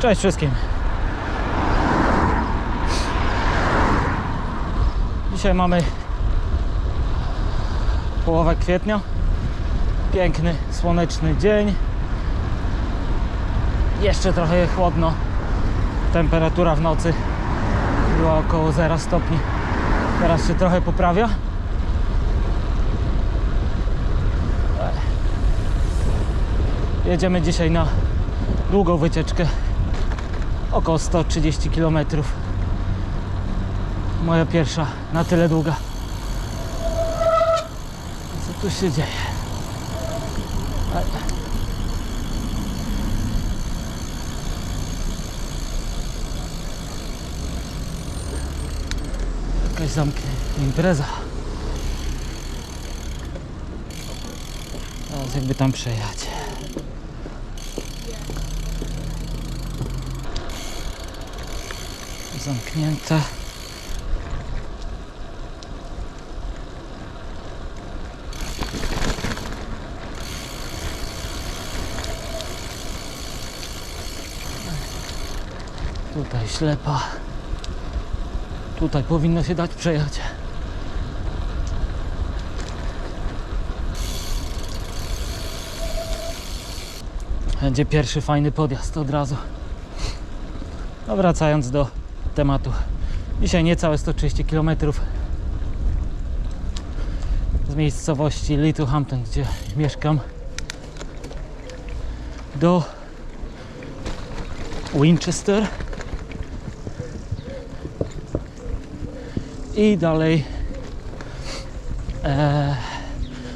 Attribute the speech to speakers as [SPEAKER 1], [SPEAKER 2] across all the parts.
[SPEAKER 1] Cześć wszystkim. Dzisiaj mamy połowę kwietnia. Piękny, słoneczny dzień. Jeszcze trochę chłodno. Temperatura w nocy była około 0 stopni. Teraz się trochę poprawia. Jedziemy dzisiaj na długą wycieczkę. Około 130 km. Moja pierwsza na tyle długa. Co tu się dzieje? Jakaś zamknie impreza. Teraz jakby tam przejechać. Zamknięta. Tutaj ślepa. Tutaj powinno się dać przejechać. Będzie pierwszy fajny podjazd od razu. No wracając do tematu. Dzisiaj niecałe 130 km z miejscowości Littlehampton, gdzie mieszkam, do Winchester i dalej e,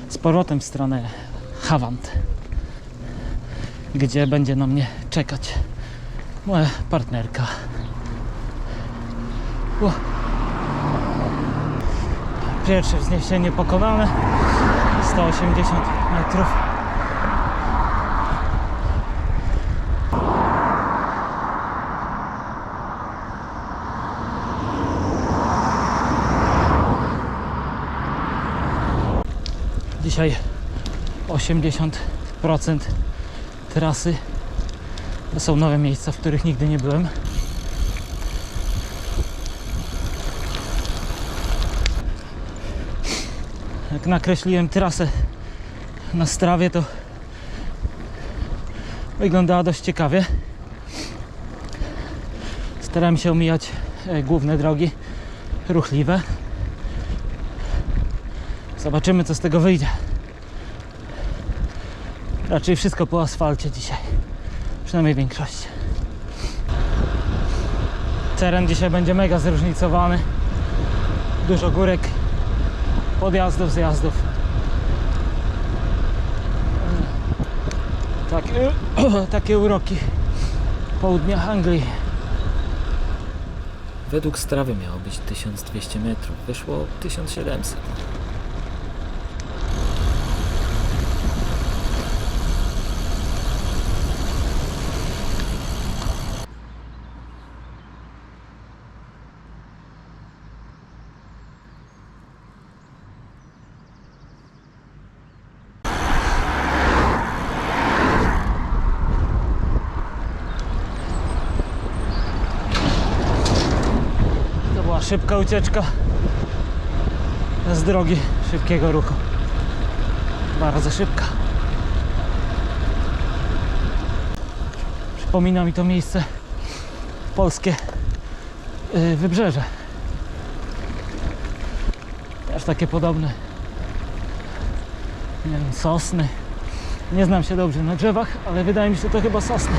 [SPEAKER 1] z powrotem w stronę Havant, gdzie będzie na mnie czekać moja partnerka. Pierwsze wzniesienie pokonane 180 metrów. Dzisiaj 80% trasy to są nowe miejsca, w których nigdy nie byłem. Jak nakreśliłem trasę na strawie, to wyglądała dość ciekawie. Starałem się omijać e, główne drogi ruchliwe. Zobaczymy, co z tego wyjdzie. Raczej wszystko po asfalcie dzisiaj. Przynajmniej większość. Teren dzisiaj będzie mega zróżnicowany. Dużo górek, podjazdów, zjazdów. Tak, takie uroki południa Anglii.
[SPEAKER 2] Według strawy miało być 1200 metrów, wyszło 1700.
[SPEAKER 1] szybka ucieczka z drogi szybkiego ruchu. Bardzo szybka. Przypomina mi to miejsce polskie yy, wybrzeże. Też takie podobne. Nie wiem, sosny. Nie znam się dobrze na drzewach, ale wydaje mi się, że to chyba sosny.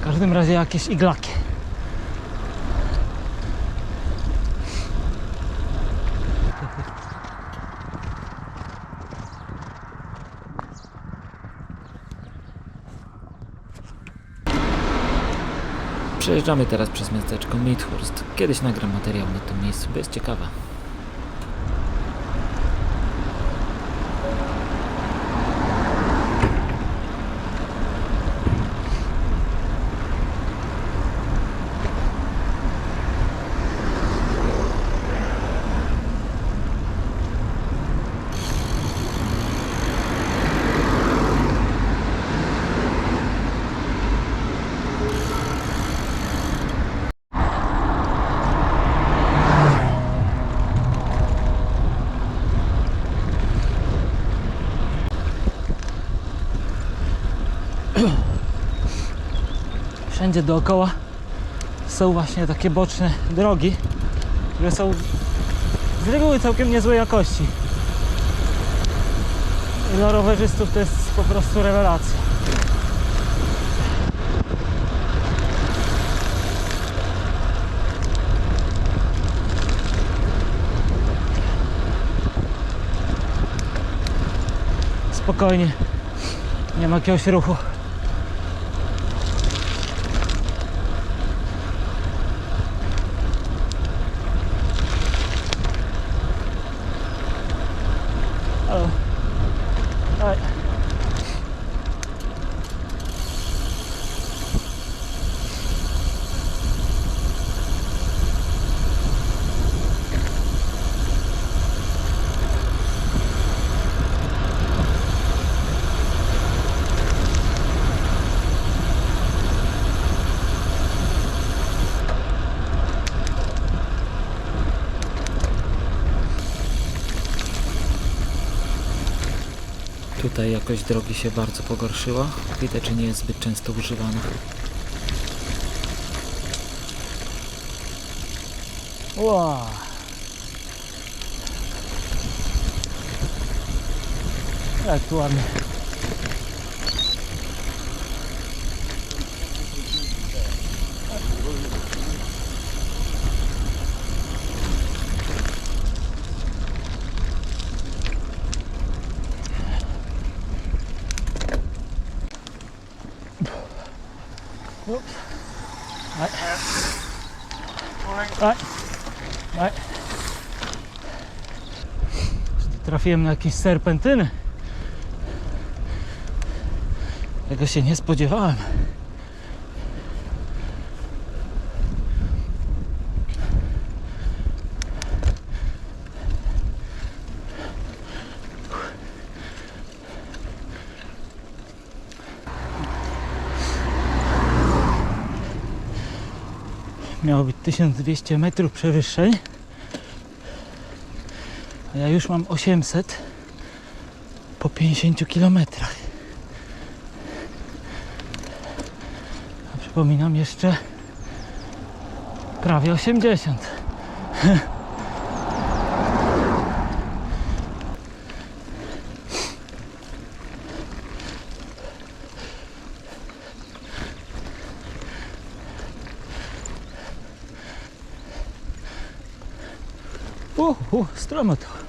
[SPEAKER 1] W każdym razie jakieś iglaki.
[SPEAKER 2] Przejeżdżamy teraz przez miasteczko Midhurst. Kiedyś nagram materiał na tym miejscu, bo jest ciekawe.
[SPEAKER 1] Wszędzie dookoła są właśnie takie boczne drogi, które są z reguły całkiem niezłej jakości. I Dla rowerzystów to jest po prostu rewelacja. Spokojnie, nie ma jakiegoś ruchu.
[SPEAKER 2] Tutaj jakość drogi się bardzo pogorszyła. Widać, że nie jest zbyt często używana.
[SPEAKER 1] Ła. Jak ładnie. Trafiłem na jakieś serpentyny. Tego się nie spodziewałem. Miało być 1200 metrów przewyższeń. A ja już mam 800 po 50 kilometrach. A przypominam jeszcze prawie 80. Uh, uh, stromo to.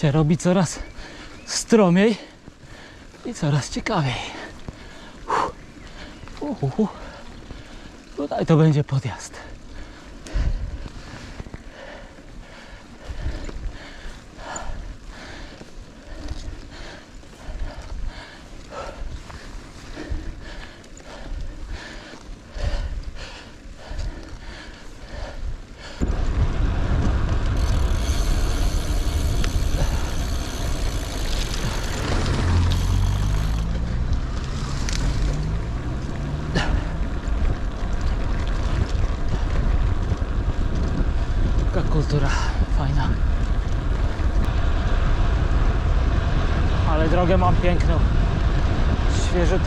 [SPEAKER 1] Się robi coraz stromiej i coraz ciekawiej. Uff. Uh, uh, uh. Tutaj to będzie podjazd.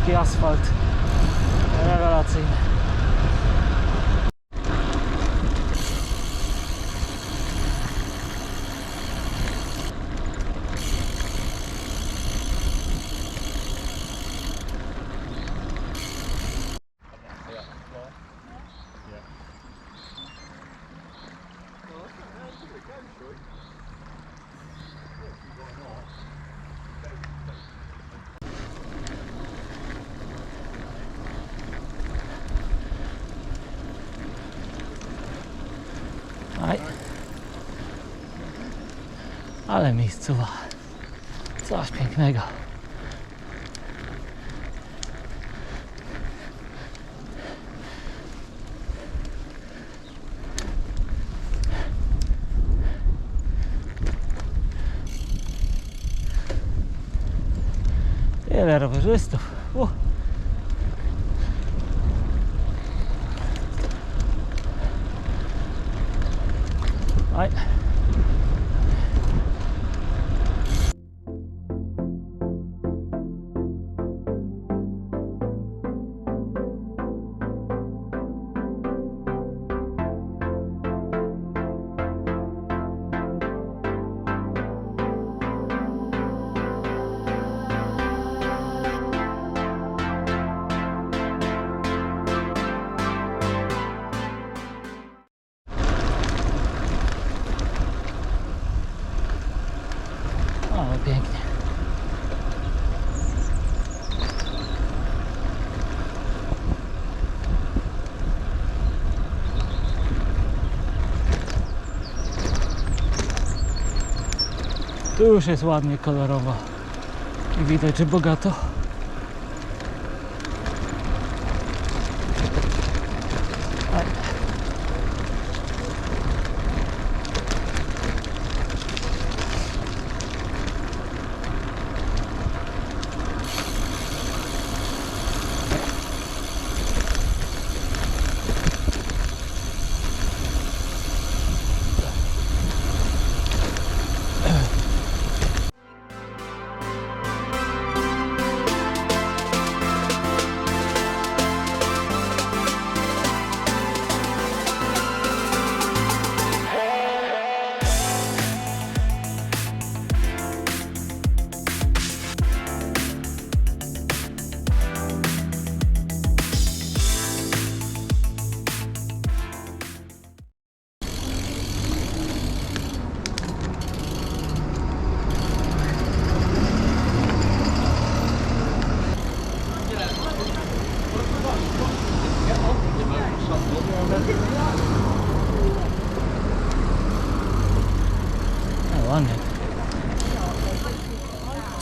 [SPEAKER 1] Geh Asphalt. Ale miejscowa. Coś pięknego. Ile rowerzystów. Tu już jest ładnie kolorowo i widać, że bogato.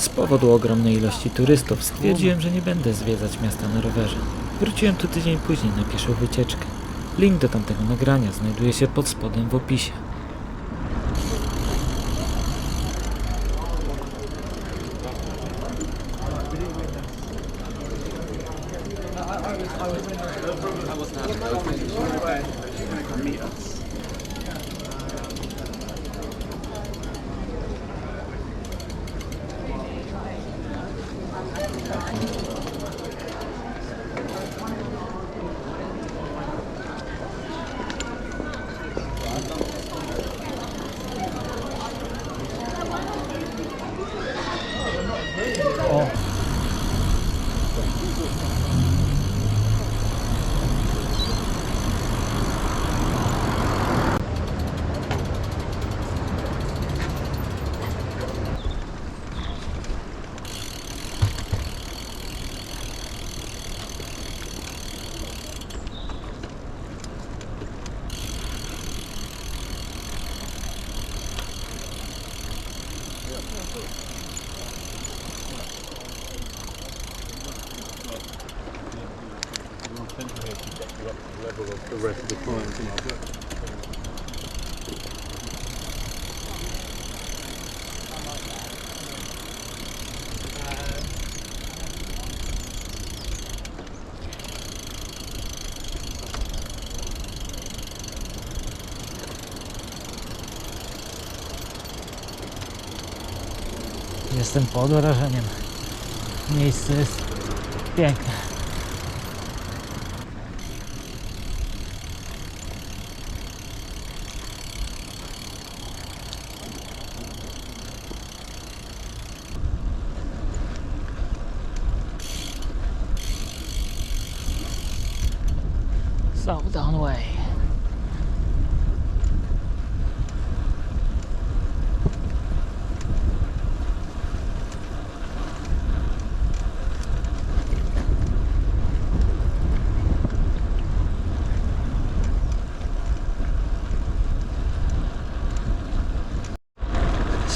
[SPEAKER 2] Z powodu ogromnej ilości turystów stwierdziłem, że nie będę zwiedzać miasta na rowerze. Wróciłem tu tydzień później na pieszą wycieczkę. Link do tamtego nagrania znajduje się pod spodem w opisie.
[SPEAKER 1] You want to have to get you up to
[SPEAKER 3] the level of the rest of the clients.
[SPEAKER 1] Jestem pod wrażeniem. Miejsce jest piękne.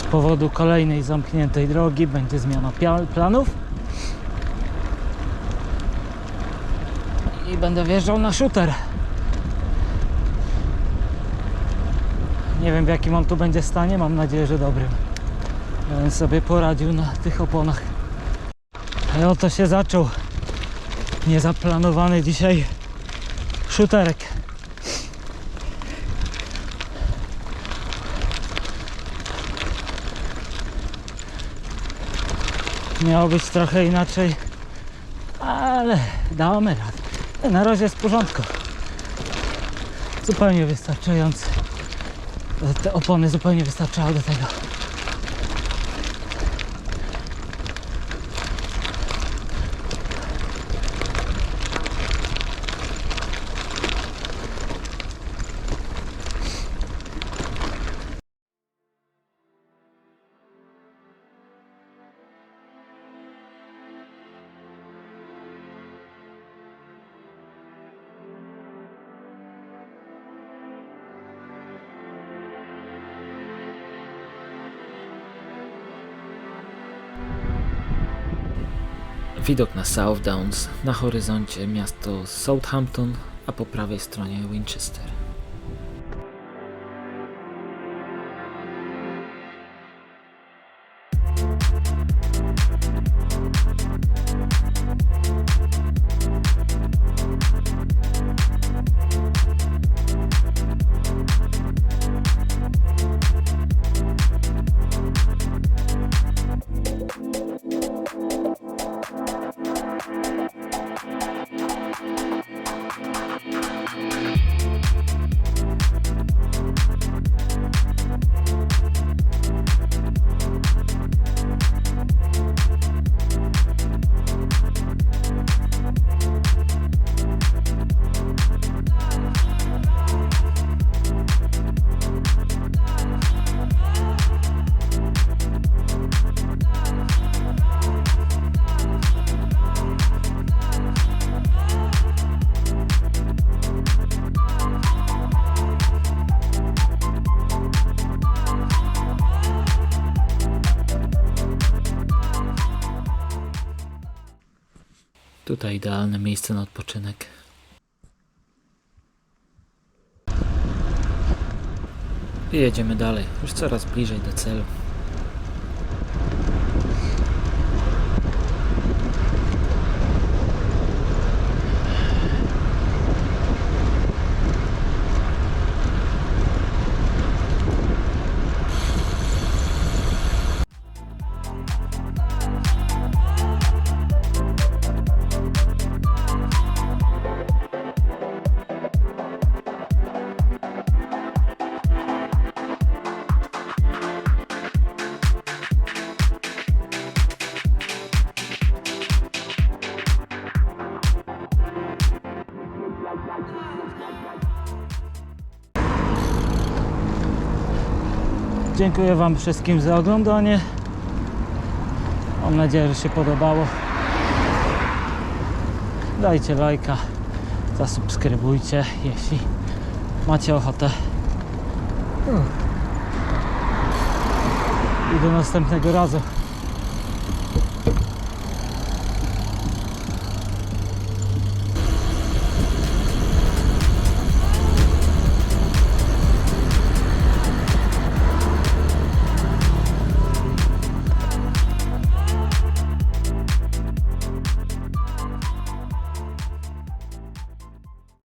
[SPEAKER 1] Z powodu kolejnej zamkniętej drogi będzie zmiana planów. I będę wjeżdżał na shooter. Nie wiem w jakim on tu będzie stanie, mam nadzieję, że dobrym. Będę sobie poradził na tych oponach. I oto się zaczął niezaplanowany dzisiaj szuterek. Miało być trochę inaczej, ale damy radę. Na razie jest w porządku. Zupełnie wystarczający. Te opony zupełnie wystarczały do tego.
[SPEAKER 2] Widok na South Downs, na horyzoncie miasto Southampton, a po prawej stronie Winchester. Idealne miejsce na odpoczynek. I jedziemy dalej, już coraz bliżej do celu.
[SPEAKER 1] Dziękuję Wam wszystkim za oglądanie. Mam nadzieję, że się podobało. Dajcie lajka, zasubskrybujcie, jeśli macie ochotę. I do następnego razu.